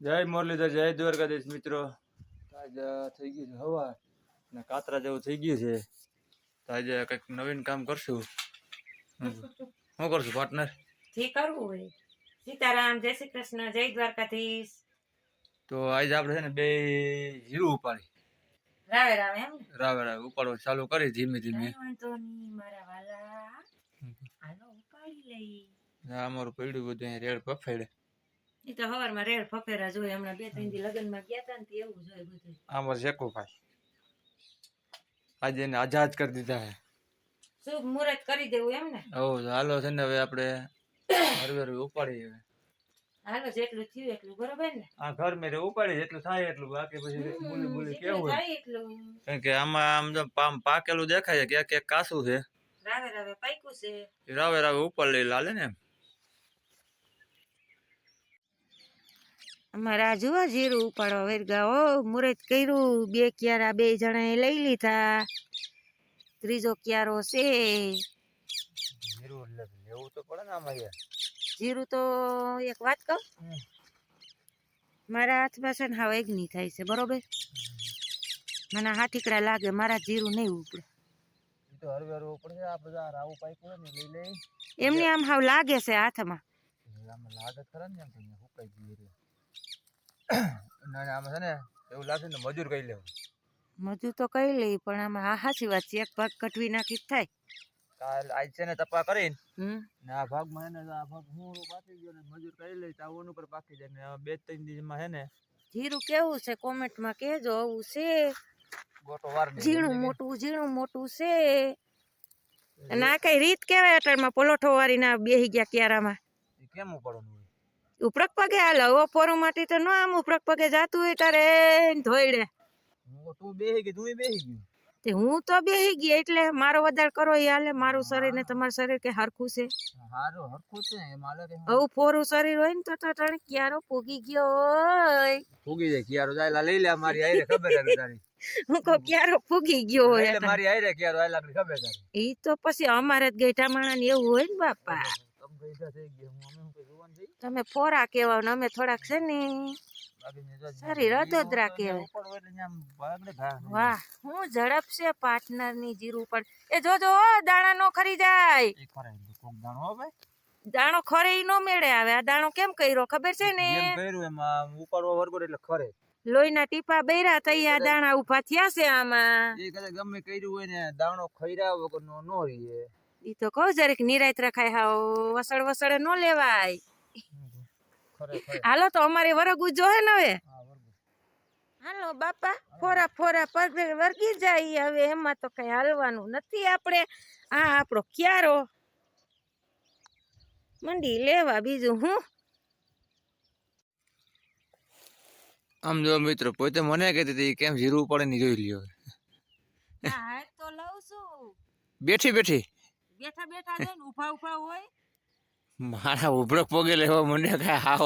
જય મુરલીધર જય દ્વારકાધીશ મિત્રો. આજે થઈ ગયું છે હવા ને કાતરા જેવું થઈ ગયું છે. તો આજે કંઈક નવીન કામ કરશું. શું કરશું પાર્ટનર જે કરવું હોય. સીતારામ જય શ્રી કૃષ્ણ જય દ્વારકાધીશ. તો આજે આપણે છે ને બે જીરું ઉપાડી. રાવે રાવે એમ રાવે રાવે ઉપાડો ચાલુ કરી ધીમે ધીમે. મારા વાલા. હાલો ઉપાડી લઈ. અમારું પડ્યું બધું રેડ પફેડે. એ તો હવારમાં રેડ ફફેરા જોઈ હમણાં બે ત્રણ દી લગ્નમાં ગયા હતા ને તે એવું જોઈ બધું અમારે શેકો ભાઈ આજે એને આઝાદ કરી દીધા હે. શુભ મુહૂર્ત કરી દેવું એમ ને? ઓ હાલો છે ને હવે આપણે હરવે હરવે ઉપાડી હવે. હાલો જેટલું થયું એટલું બરોબર ને? આ ઘર મેરે ઉપાડી જેટલું થાય એટલું બાકી પછી બોલી બોલી કેવું થાય એટલું. કારણ કે આમાં આમ જો પામ પાકેલું દેખાય છે ક્યાંક ક્યાંક કાસું છે. રાવે રાવે પાક્યું છે. રાવે રાવે ઉપર લઈ લાલે ને એમ. અમારા જુઓ જીરું ઉપાડવા વેરગા ઓ મુરત કર્યું બે ક્યારા બે જણાએ લઈ લીધા ત્રીજો ક્યારો છે. જીરું તો એક વાત કહું? મારા હાથમાં છે ને હાવ એગ્ની થાય છે બરોબર? મને હાથીકડા લાગે મારા જીરું નહીં ઉપડે. એમની આમ હાવ લાગે છે હાથમાં. ને આમાં છે ને એવું લાગે ને મજૂર કહી લેવું. મજૂર તો કઈ લઈ પણ આમાં હા હાસી વાત છે એક ભાગ કટવી નાખી જ થાય. કાલ આજ છે ને તપા કરીને ને આ ભાગમાં એને આ ભાગ હું પાકી ગયો ને મજૂર કરી લઈ તો ઓન ઉપર પાકી જાય ને આ બે ત્રણ દિવસમાં હે ને જીરું કેવું છે? કોમેન્ટમાં કહેજો આવું છે. ગોટો વાર ઝીણું મોટું ઝીણું મોટું છે. અને આ કઈ રીત કેવાય અટાણમાં પલોઠો વાળી ના બેહી ગયા ક્યારામાં? કેમ પડવાનું ઉપરક પગે હાલ ઓપોરું માટે તો ન આમ ઉપરક પગે જાતું હોય તારે ધોઈડે તું બેહી ગઈ તું બેહી ગયું? તે હું તો બેહી ગઈ એટલે મારો વધારે કરો એ હાલે મારું શરીર ને તમારું શરીર કે હરખું છે. હારું હરખું છે પોરું શરીર હોય ને તો તો તણે ક્યારો પૂગી ગયો હોય. ફૂગી જાય ક્યારો જાય લઈ લે મારી આઈ ખબર છે તારી. હું કહું ક્યારો ફૂગી ગયો હોય એટલે મારી આઈ ક્યારો આઈ લાગણી ખબર તારી. એ તો પછી અમારે જ ગઈઠા માણા ને એવું હોય ને બાપા. તમ ગઈઢા થઈ ગયા તમે ફોરા કેવા ને અમે થોડાક છે ને સારી રજોદરા કહેવાય. વાહ હું ઝડપ છે પાર્ટનરની જીરું પણ એ જોજો દાણા નો ખરી જાય. દાણો ખરે ઈ નો મેળે આવે. આ દાણો કેમ કર્યો ખબર છે ને? જેમ કર્યું એમાં ઉપાડવા વર્ગો એટલે ખરે. લોહીના ટીપા બૈરા થઈ આ દાણા ઊભા થયા છે આમાં. એ કદાચ ગમે કર્યું હોય ને દાણો ખૈરા વગર નો નો રહીએ. ઈ તો કહું જરીક નિરાયત રખાય હાવ વસળ વસળે નો લેવાય. હાલો તો અમારે વરગું જોહે ને હવે? હાલો બાપા ફોરા ફોરા પગ વર્ગી જાય હવે એમાં તો કઈ હાલવાનું નથી આપણે. આ આપણો ક્યારો. મંડી લેવા બીજું હું? આમ જો મિત્રો પોતે મને કહેતી હતી કેમ જીરું પડે ની જોઈ લ્યો? હા તો લઉં છું. બેઠી બેઠી. બેઠા બેઠા જોઈને ઊભા ઊભા હોય. મારા ઉભરક પગે લેવા મને કાંઈ હાવ.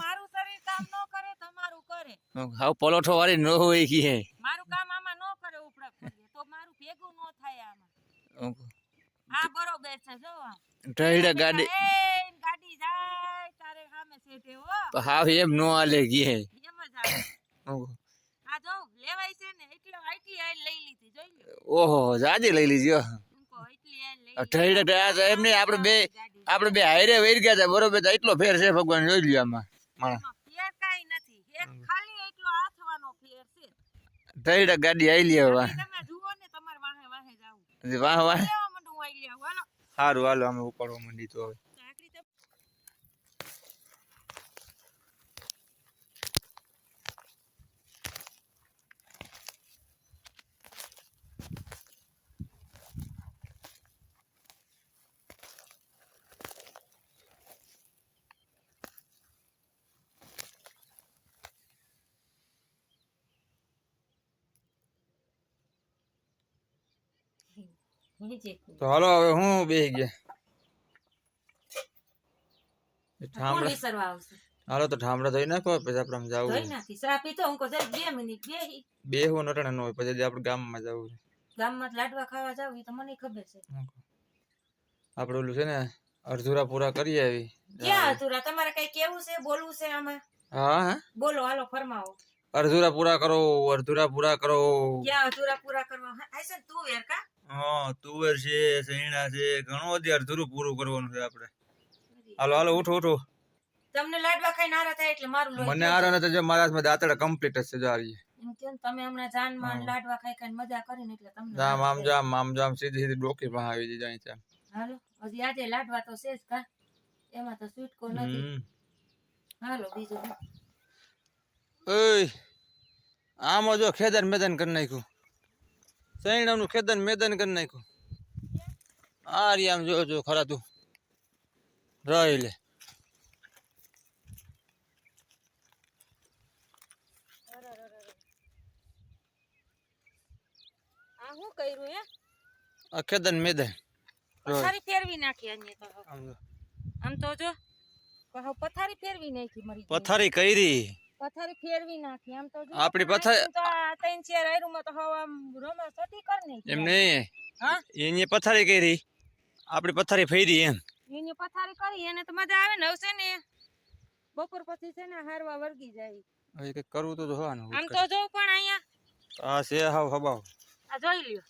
મારું શરીર કામ ન કરે તમારું કરે. હાવ પલોઠો વાળી ન હોય કે. મારું કામ આમાં ન કરે ઉપડક પગે. તો મારું ભેગું ન થાય આમાં. આ બરોબર છે જો આ. ગાડી ગાડી જાય તારે સામે સેટે હો. હાવ એમ ન હાલે કે. એમ જ આ જો લેવાય છે ને એટલે આઈટી આઈ લઈ લીધી જોઈ ઓહો જાજે લઈ લીધી ઉनको એટલી આઈ લઈ ઢળે ઢળે એમ નહીં આપણે બે આપણે બે હારે વહી ગયા હતા બરોબર તો એટલો ફેર છે ભગવાન જોઈ લ્યો આમાં. માણસ ફેર કાંઈ નથી. એક ખાલી એટલો હાથવાનો ફેર છે. ઢળે ગાડી આઈ લે હવે. તમે જુઓ ને તમારે વાહે વાહે જાવું. સારું હાલો. અમે ઉપાડવા માંડી તો હવે. તો હાલો હવે હું બેસી ગયા એ કોણ ઠામડા વિસરવા આવશે હાલો તો ઠામડા ધોઈ નાખો પછી આપણે આમ ધોઈ જવું નાખી ચા પીતો હું કહું જરીક બે મિનિટ બેહી બે હું નટણે ન હોય પછી આપણે ગામમાં જવું છે ગામમાં લાડવા ખાવા જાવ એ તો મને ખબર છે આપણે ઓલું છે ને અડધુરા પૂરા કરી આવી ક્યાં હતું તમારે કઈ કેવું છે બોલવું છે આમાં હા હા બોલો હાલો ફરમાવો અડધુરા પૂરા કરો અડધુરા પૂરા કરો ક્યાં અધૂરા પૂરા કરવા હા, આ છે ને તું યાર કા હા તુવેર છે સૈણા છે ઘણું અત્યારે ધૂરું પૂરું કરવાનું છે આપણે. હાલો હાલો ઉઠો ઉઠો. તમને લાડવા ખાઈને આરા થાય એટલે મારું લોહી મને આરો નથી જો મારા હાથમાં દાતડા કમ્પ્લીટ છે જો આવી એમ તમે હમણાં હા. લાડવા ખાઈ ખાઈને મજા કરીને એટલે તમને જામ આમ જામ આમ જામ સીધી સીધી ડોકી પાસે આવી જાય છે હાલો હજી આજે લાડવા તો છે જ કા. એમાં તો સ્વીટકો નથી. હાલો બીજું ઓય આમાં જો ખેદન મેદાન કરી નાખ્યું. સૈણાનું ખેદન મેદાન કરી નાખ્યું. આ રી આમ જો જો ખરા તું. રહી લે. આ કર્યું હે? આ ખેદન મેદાન. પથારી ફેરવી નાખી અન્ય તો આમ તો જો પથારી ફેરવી નાખી મરી પથારી કરી. પથારી ફેરવી નાખી. આમ તો આપણી પણ પથારી- તો આ ત્રણ ચાર આયરુંમાં તો હવે આમ રમા સટી કર નાખી એમ નહીં. હા? એની પથારી કરી. આપણી પથારી ફેરી એમ. એની પથારી કરી એને તો મજા આવે ને હવે ને બપોર પછી છે ને હારવા વર્ગી જાય. હવે કંઈક કરવું તો જોવાનું આમ તો જો પણ અહીંયા આ છે હાવ હબાવ. આ જોઈ લ્યો.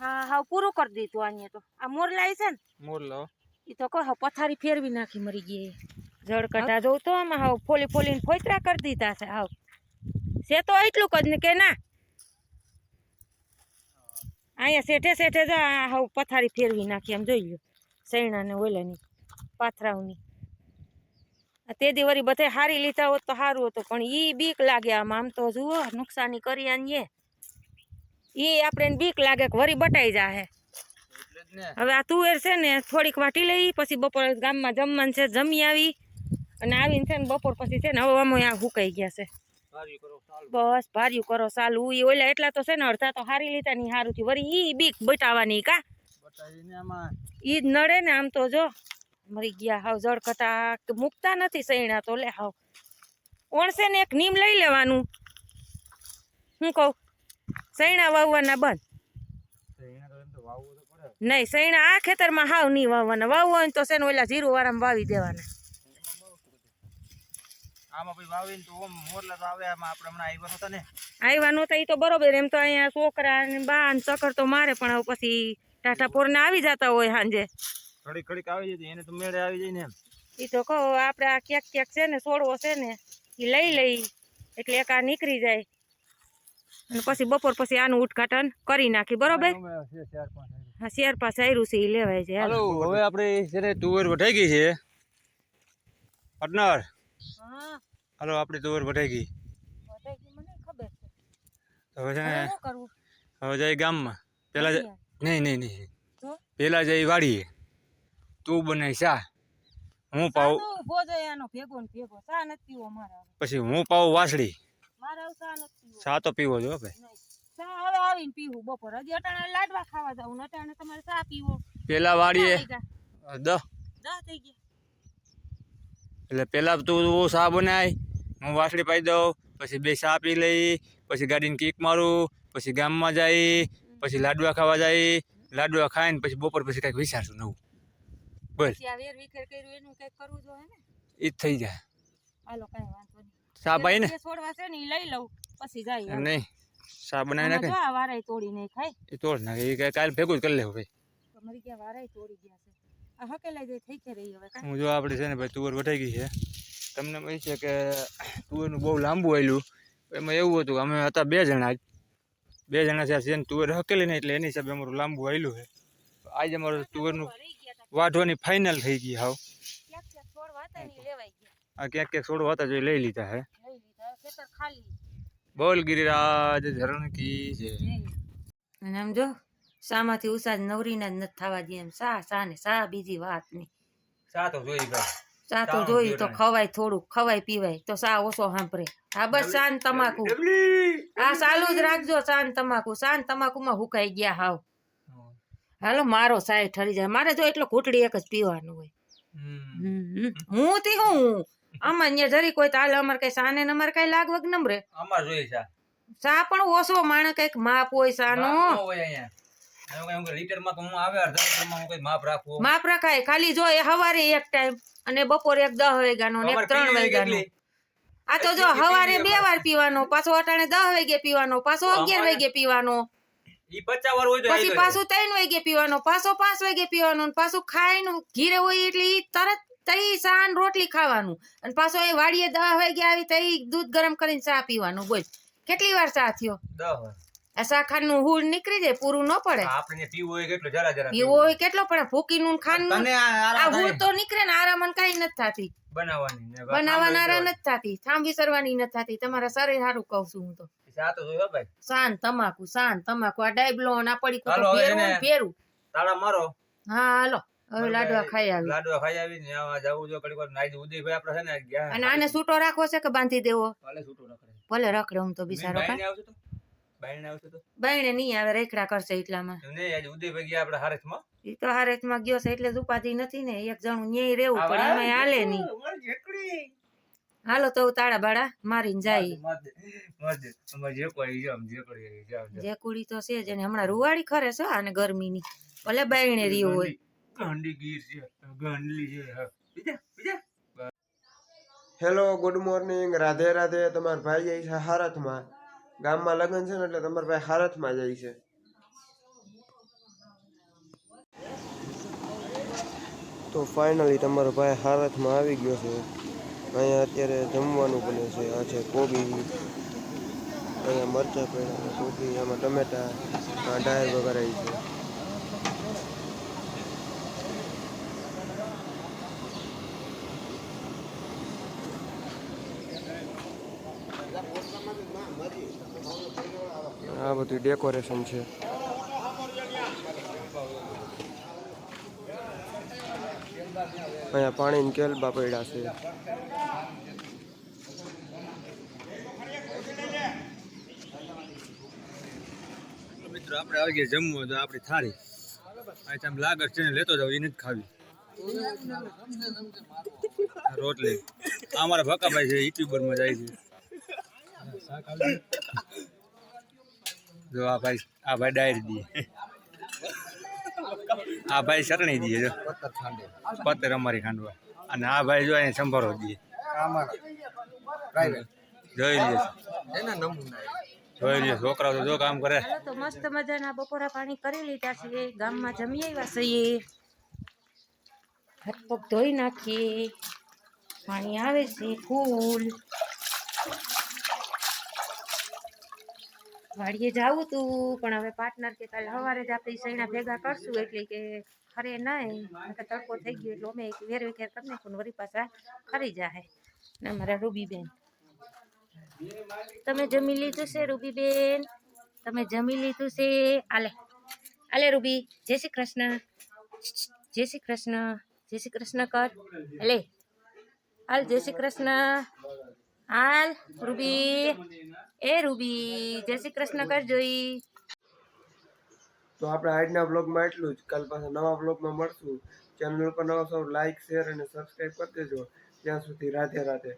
હા હાવ પૂરું કરી દીધું અહીંયા તો. આ મોરલાઈ છે ને મોરલો એ તો કહો પથારી ફેરવી નાખી મરી ગઈ જળ કટા જોઉં તો આમાં હાવ ફોલી ફોલીને ફોતરા કરી દીધા છે હાવ. છે તો એટલું જ ને કે ના. અહીંયા શેઠે શેઠે જ હાવ પથારી ફેરવી નાખી એમ જોઈ લો સૈણા ને ઓલાની પાથરાવની તે દિવરી બધે હારી લીધા હોત તો સારું હતું પણ ઈ બીક લાગે આમ. આમ તો જુઓ નુકસાની કરી આનીએ ઈ આપણે બીક લાગે કે વરી બટાઈ જાહે. હવે આ તુવેર છે ને થોડીક વાટી લઈ પછી બપોર ગામમાં જમવાનું છે જમી આવી. અને આવીને છે ને બપોર પછી છે ને હવે અમે આ હુકાઈ ગયા છે. સારી બસ ભાર્યું કરો ચાલુ. ઈ ઓલા એટલા તો છે ને અડધા તો હારી લીધા ની હારું થયું. વળી ઈ બીક બટાવાની કા ઈ જ નડે ને આમ તો જો. મરી ગયા હાવ જળકટા કે મૂકતા નથી સૈણા તો લે હાવ. ઓણસે ને એક નીમ લઈ લેવાનું. હું કહું? સૈણા વાવવાના બંધ. નહીં સૈણા આ ખેતરમાં હાવ નહીં વાવવાના. વાવવા તો છે ને ઓલા જીરું વાળામાં વાવી દેવાના. આમાં પછી વાવીને તો ઓમ મોરલા તો આવે આમાં આપણે હમણાં આવ્યા નહોતા ને. આવ્યા નહોતા એ તો બરોબર એમ તો અહીંયા છોકરા ને બા ને ચક્કર તો મારે પણ પછી ટાટા ને આવી જતા હોય સાંજે. ઘડીક ઘડીક આવી જતી એને તો મેળે આવી જાય ને એમ. એ તો કહો આપણે આ ક્યાંક ક્યાંક છે ને છોડવો છે ને એ લઈ લઈ એટલે એક આ નીકળી જાય. અને પછી બપોર પછી આનું ઉદઘાટન કરી નાખી બરોબર. હા શેર પાસે આવ્યું છે એ લેવાય છે હવે આપણે છે ને તુવેર વઢાઈ ગઈ છે. પાર્ટનર હા હાલો આપણી તુવર વઢાઈ ગઈ. બધાય મને ખબર છે. હવે છે ને હવે શું જાય ગામમાં. પેલા નહીં નહીં નહીં. પેલા જઈ વાડીએ. તું બનાવી શા? હું પાવ ભેગો ને ભેગો. શા નથી પીવો મારે પછી હું પાવ વાસળી. મારા શા નથી પીવો? ચા તો પીવો જો ભાઈ. ચા હવે આવીને પીવું? બપોર હજી અટાણે લાડવા ખાવા જાવું અટાણે તમારે શા પીવો? પેલા વાડીએ? દસ દસ થઈ ગયા. એટલે પહેલાં તું ચા બનાય હું વાસળી પાઈ દઉં પછી બે ચા પી લઈ પછી ગાડીને કિક મારું પછી ગામમાં જઈ પછી લાડવા ખાવા જઈ લાડવા ખાઈને પછી બપોર પછી કંઈક વિચારશું નવું. બોલ. એ જ થઈ જાય. ચા પાઈ ને? છોડવા છે ને ઈ લઈ લઉં પછી જાય નહીં ચા બનાવી નાખે વારાય તોડી નહીં એ તોડ નાખે એ કાલે ભેગું જ કરી લેવું ભાઈ. મરી ગયા વારાય તોડી ગયા છે. હું જો આપણે છે ને ભાઈ તુવર વટાઈ ગઈ છે. તમને એમ છે કે તુવરનું બહુ લાંબુ આવેલું એમાં એવું હતું કે અમે હતા બે જણા જ. બે જણા છે જેને ને તુવેર હકેલી નહીં એટલે એની હિસાબે અમારું લાંબુ આવેલું છે. આજે અમારું તુવેરનું વાઢવાની ફાઇનલ થઈ ગઈ હાવ. આ ક્યાંક ક્યાંક છોડવા હતા જો લઈ લીધા હે બોલ ગિરિરાજ ધરણ કી છે. આમ જો શામાંથી ઉષા નવરીના જ નથી થવા દે એમ. સા સા ને સા બીજી વાત નહીં સા તો જોઈ ભાઈ ચા તો જોઈ તો ખવાય થોડુંક ખવાય પીવાય તો સા ઓછો સાંભળે. હા બસ શાન તમાકુ. આ ચાલુ જ રાખજો શાન તમાકુ. શાન તમાકુમાં હુકાઈ ગયા હાવ. હાલો મારો સાય ઠરી જાય. મારે જો એટલો ઘૂંટડી એક જ પીવાનું હોય. હું થી હું? આમાં અહીંયા જરી કોઈ તાલ અમારે કઈ સાને અમારે કઈ લાગવગ નમરે અમાર જોઈ સા સા પણ ઓછો માણે કંઈક માપ હોય સાનો. લીટરમાં તો હું આવે અડધા લીટરમાં હું કઈ માપ રાખવું માપ રખાય. ખાલી જો એ હવારે એક ટાઈમ અને બપોરે એક દહ વાગ્યાનો ને એક ત્રણ વાગ્યાનો. આ તો જો હવારે બે વાર પીવાનો પાછો અટાણે દસ વાગે પીવાનો પાછો અગિયાર વાગે પીવાનો. પછી પાછું ત્રણ વાગે પીવાનો પાછો પાંચ વાગે પીવાનો પાછું ખાઈને ઘીરે હોય એટલે તરત તઈ સાન રોટલી ખાવાનું. અને પાછો એ વાડીએ દસ વાગે આવી તઈ દૂધ ગરમ કરીને ચા પીવાનું બોલ. કેટલી વાર ચા થયો? દહ આ શાખાનું હૂળ નીકળી જાય પૂરું ન પડે. આપણે પીવું હોય કેટલો જરા જરા પીવું હોય કેટલો પડે ભૂકીનું નું ખાંડનું તને આ આરામ હૂળ તો નીકળે ને આરામન કઈ નથી થતી. બનાવવાની ને બનાવવાના આરા નથી થતી થાંભી સરવાની નથી થતી. તમારા શરીર સારું કહું છું હું તો. ભાઈ. શાન તમાકુ શાન તમાકુ. આ ડાયબલો ને આ પડી હવે ફેરવું ફેરવું તાળા મારો. હા હાલો. હવે લાડવા ખાઈ આવી લાડવા ખાઈ આવીને આવા જાવું જો કડી વાર નાઈ દઉં. ઉદયભાઈ આપણે છે ને ગયા અને આને છૂટો રાખવો છે કે બાંધી દેવો? ભલે છૂટું રખડે. ભલે રખડે હું તો બિચારો બાઈને આવશે તો? બાયણે નહીં આવે રેખડા કરશે એટલામાં. નહીં, આજે ઉદયભાઈ ગયા આપણે હારેથમાં? એ તો હારેથમાં ગયો છે એટલે જ ઉપાધિ નથી ને એક જણું ન્યાય રહેવું પડે એમાં હાલે નહીં. હાલો તો તાળા બાળા મારીને જાય. માર દે, માર દે. અમારે જે કોઈ છે, આમ જે કોઈ છે, જાઓ, જાઓ. જે કુડી તો છે જ હમણાં રૂવાડી ખરે છે આને ગરમીની. ભલે બાયણે રહ્યું હોય. ગાંડી ગીર છે ગાંડલી છે બીજા બીજા? Hello good morning Radhe Radhe તમારા ભાઈ જાય છે હારથમાં. ગામમાં લગ્ન છે ને એટલે તમારા ભાઈ હારથમાં જાય છે. તો ફાઇનલી તમારો ભાઈ હારથમાં આવી ગયો છે. અહીંયા અત્યારે જમવાનું બને છે. આ છે કોબી, અહીંયા મરચાં પડ્યા કોબી, આમાં ટમેટા, આ ડાયર વગેરે છે. આ બધું ડેકોરેશન છે. અહીંયા પાણીની કેલબા પડ્યા છે. મિત્રો આપણે આવી ગયા જમવું, તો આપણી થાળી. આ આમ લાગર છે લેતો જાવ એ નથી ખાવી. રોટલી. આ અમારા ભકાભાઈ છે યુટ્યુબરમાં જાય છે. જો આ ભાઈ આ ભાઈ ડાયરી દે આ ભાઈ શરણી દે જો. પતર અમારી ખાંડવા. અને આ ભાઈ જો અહીંયા સંભારો દે જોઈ લે જોઈ લે છોકરા જો કામ કરે. તો મસ્ત મજાના બપોરા પાણી કરી લીધા છે ગામમાં જમી આવ્યા છીએ. ધોઈ નાખીએ. પાણી આવે છે, ફૂલ. વાડીએ જાવું તું, પણ હવે પાર્ટનર કે કાલે સવારે જ આપણે સૈણા ભેગા કરશું, એટલે કે ખરે નહીં તડકો થઈ ગયો એટલે અમે એક વેર વેર કરી પણ વરી પાછા ખરી જાહે. ને અમારા રૂબીબેન. તમે જમી લીધું છે, રૂબીબેન? તમે જમી લીધું છે? આલે. આલે રૂબી, જય શ્રી કૃષ્ણ. જય શ્રી કૃષ્ણ. જય શ્રી કૃષ્ણ કર. લે હાલ જય શ્રી કૃષ્ણ. હાલ, રૂબી. એ રૂબી, જય શ્રી કૃષ્ણ કર જોઈ તો આપણે આજના બ્લોગમાં એટલું જ. કાલ પાછા નવા બ્લોગમાં મળશું. ચેનલ પર નવા સૌ લાઈક શેર અને સબસ્ક્રાઈબ કરી દેજો. ત્યાં સુધી રાધે રાધે.